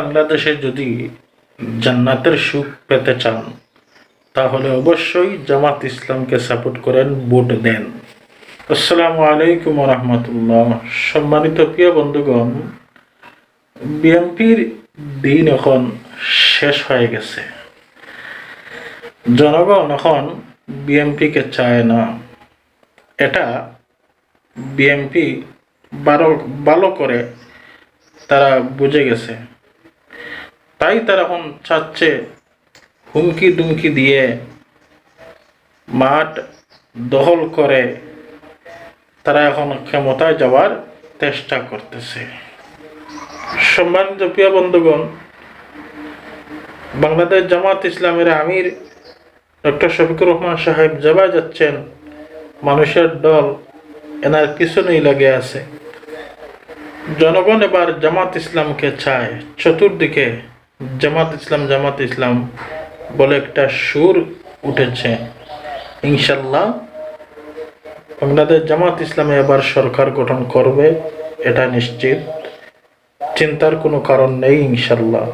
বাংলাদেশে যদি জান্নাতের সুখ পেতে চান, তাহলে অবশ্যই জামাত ইসলামকে সাপোর্ট করেন, ভোট দেন। আসসালামু আলাইকুম রহমতুল্লাহ সম্মানিত প্রিয় বন্ধুগণ, বিএনপির দিন এখন শেষ হয়ে গেছে। জনগণ এখন বিএনপিকে চায় না। এটা বিএনপি ভালো ভালো করে তারা বুঝে গেছে। তাই তারা এখন চাচ্ছে হুমকি দুমকি দিয়ে মাঠ দখল করে। তারা এখন ক্ষমতায় যাওয়ার চেষ্টা করতেছে। সম্মানিত প্রিয় বন্ধুগণ, বাংলাদেশ জামাত ইসলামের আমির ডক্টর শফিকুর রহমান সাহেব যাবাই যাচ্ছেন, মানুষের দল এনার পিছনেই লাগে আছে। জনগণ এবার জামাত ইসলামকে চায়, চতুর্দিকে জামাত ইসলাম জামাত ইসলাম বলে একটা সুর উঠেছে। ইনশাল্লাহ বাংলাদেশ জামাত ইসলামে এবার সরকার গঠন করবে, এটা নিশ্চিত। চিন্তার কোনো কারণ নেই ইনশাল্লাহ